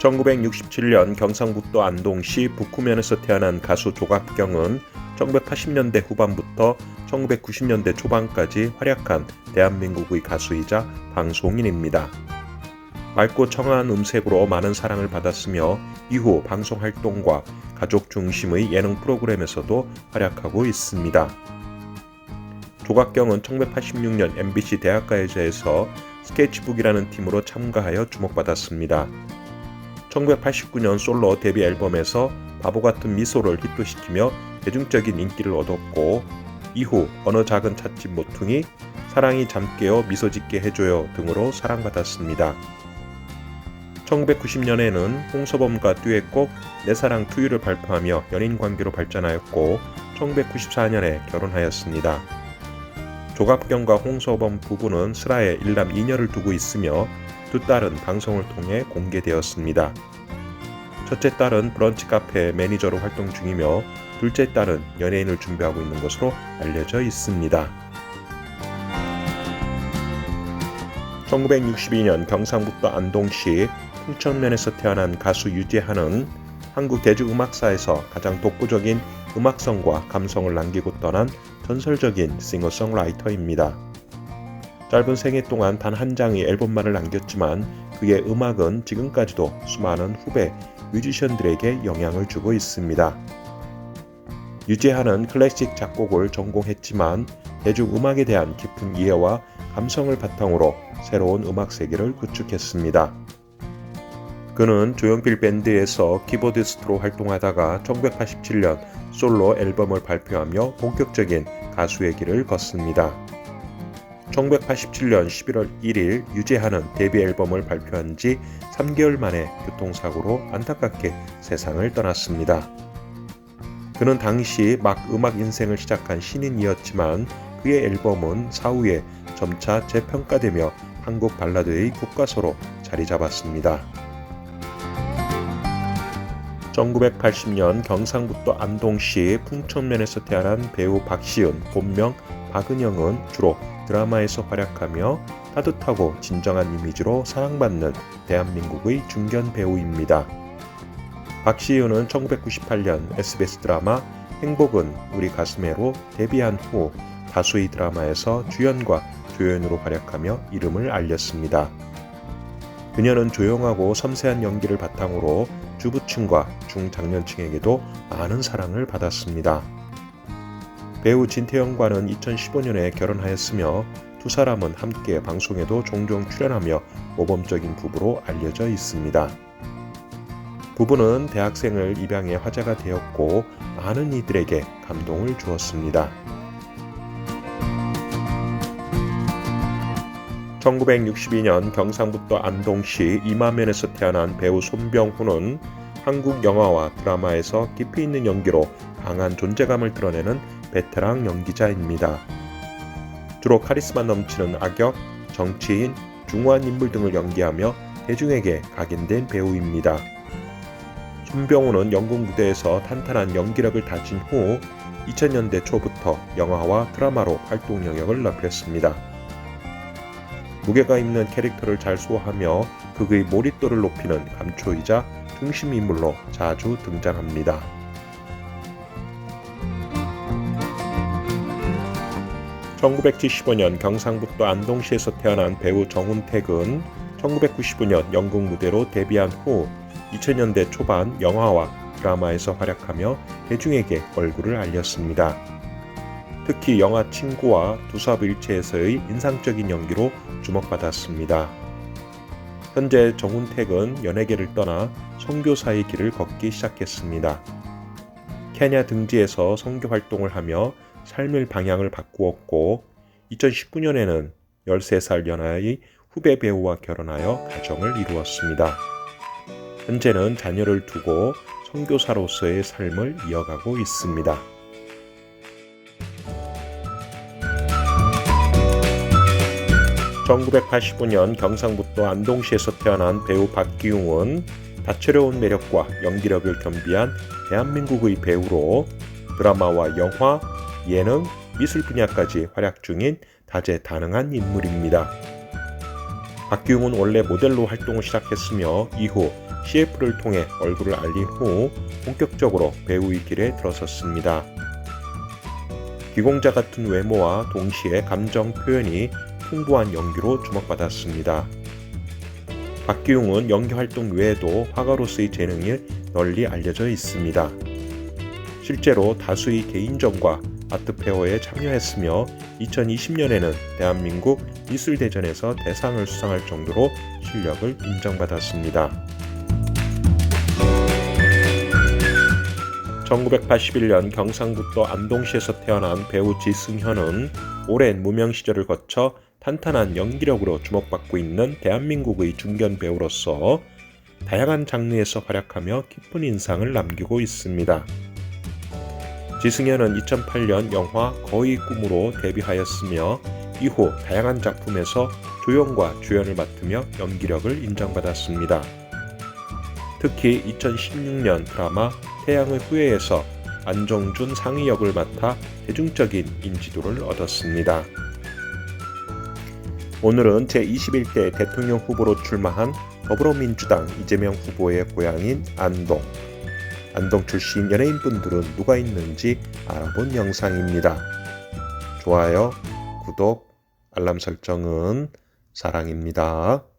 1967년 경상북도 안동시 북구면에서 태어난 가수 조갑경은 1980년대 후반부터 1990년대 초반까지 활약한 대한민국의 가수이자 방송인입니다. 맑고 청아한 음색으로 많은 사랑을 받았으며 이후 방송 활동과 가족 중심의 예능 프로그램에서도 활약하고 있습니다. 조각경은 1986년 MBC 대학가요제에서 스케치북이라는 팀으로 참가하여 주목받았습니다. 1989년 솔로 데뷔 앨범에서 바보 같은 미소를 히트시키며 대중적인 인기를 얻었고 이후 어느 작은 찻집 모퉁이, 사랑이 잠 깨어 미소 짓게 해줘요 등으로 사랑받았습니다. 1990년에는 홍서범과 듀엣곡 내 사랑 투유를 발표하며 연인 관계로 발전하였고 1994년에 결혼하였습니다. 조갑경과 홍서범 부부는 슬하에 일남 2녀를 두고 있으며 두 딸은 방송을 통해 공개되었습니다. 첫째 딸은 브런치 카페 매니저로 활동 중이며 둘째 딸은 연예인을 준비하고 있는 것으로 알려져 있습니다. 1962년 경상북도 안동시 풍천면에서 태어난 가수 유재하는 한국 대중음악사에서 가장 독보적인 음악성과 감성을 남기고 떠난 전설적인 싱어송라이터입니다. 짧은 생애 동안 단 한 장의 앨범만을 남겼지만 그의 음악은 지금까지도 수많은 후배 뮤지션들에게 영향을 주고 있습니다. 유재하는 클래식 작곡을 전공했지만 대중 음악에 대한 깊은 이해와 감성을 바탕으로 새로운 음악 세계를 구축했습니다. 그는 조용필 밴드에서 키보디스트로 활동하다가 1987년 솔로 앨범을 발표하며 본격적인 가수의 길을 걷습니다. 1987년 11월 1일 유재하는 데뷔 앨범을 발표한 지 3개월 만에 교통사고로 안타깝게 세상을 떠났습니다. 그는 당시 막 음악 인생을 시작한 신인이었지만 그의 앨범은 사후에 점차 재평가되며 한국 발라드의 교과서로 자리 잡았습니다. 1980년 경상북도 안동시 풍천면에서 태어난 배우 박시은, 본명 박은영은 주로 드라마에서 활약하며 따뜻하고 진정한 이미지로 사랑받는 대한민국의 중견 배우입니다. 박시윤은 1998년 SBS 드라마 행복은 우리 가슴에로 데뷔한 후 다수의 드라마에서 주연과 조연으로 활약하며 이름을 알렸습니다. 그녀는 조용하고 섬세한 연기를 바탕으로 주부층과 중장년층에게도 많은 사랑을 받았습니다. 배우 진태영과는 2015년에 결혼하였으며 두 사람은 함께 방송에도 종종 출연하며 모범적인 부부로 알려져 있습니다. 부부는 대학생을 입양해 화제가 되었고 많은 이들에게 감동을 주었습니다. 1962년 경상북도 안동시 이마면에서 태어난 배우 손병후는 한국 영화와 드라마에서 깊이 있는 연기로 강한 존재감을 드러내는 베테랑 연기자입니다. 주로 카리스마 넘치는 악역, 정치인, 중후한 인물 등을 연기하며 대중에게 각인된 배우입니다. 손병호는 영국 무대에서 탄탄한 연기력을 다진 후 2000년대 초부터 영화와 드라마로 활동 영역을 넓혔습니다. 무게가 있는 캐릭터를 잘 소화하며 극의 몰입도를 높이는 감초이자 중심 인물로 자주 등장합니다. (1975년) 경상북도 안동시에서 태어난 배우 정훈택은 1995년 영국 무대로 데뷔한 후 2000년대 초반 영화와 드라마에서 활약하며 대중에게 얼굴을 알렸습니다. 특히 영화 친구와 두삽일체에서의 인상적인 연기로 주목받았습니다. 현재 정훈택은 연예계를 떠나 선교사의 길을 걷기 시작했습니다. 케냐 등지에서 선교 활동을 하며 삶의 방향을 바꾸었고 2019년에는 13살 연하의 후배 배우와 결혼하여 가정을 이루었습니다. 현재는 자녀를 두고 선교사로서의 삶을 이어가고 있습니다. 1985년 경상북도 안동시에서 태어난 배우 박기웅은 다채로운 매력과 연기력을 겸비한 대한민국의 배우로 드라마와 영화, 예능, 미술 분야까지 활약 중인 다재다능한 인물입니다. 박기웅은 원래 모델로 활동을 시작했으며 이후 CF를 통해 얼굴을 알린 후 본격적으로 배우의 길에 들어섰습니다. 기공자 같은 외모와 동시에 감정 표현이 풍부한 연기로 주목받았습니다. 박기웅은 연기 활동 외에도 화가로서의 재능이 널리 알려져 있습니다. 실제로 다수의 개인전과 아트페어에 참여했으며 2020년에는 대한민국 미술대전에서 대상을 수상할 정도로 실력을 인정받았습니다. 1981년 경상북도 안동시에서 태어난 배우 지승현은 오랜 무명 시절을 거쳐 탄탄한 연기력으로 주목받고 있는 대한민국의 중견 배우로서 다양한 장르에서 활약하며 깊은 인상을 남기고 있습니다. 지승현은 2008년 영화 거의 꿈으로 데뷔하였으며 이후 다양한 작품에서 조연과 주연을 맡으며 연기력을 인정받았습니다. 특히 2016년 드라마 태양의 후예에서 안정준 상위 역을 맡아 대중적인 인지도를 얻었습니다. 오늘은 제21대 대통령 후보로 출마한 더불어민주당 이재명 후보의 고향인 안동. 안동 출신 연예인분들은 누가 있는지 알아본 영상입니다. 좋아요, 구독, 알람 설정은 사랑입니다.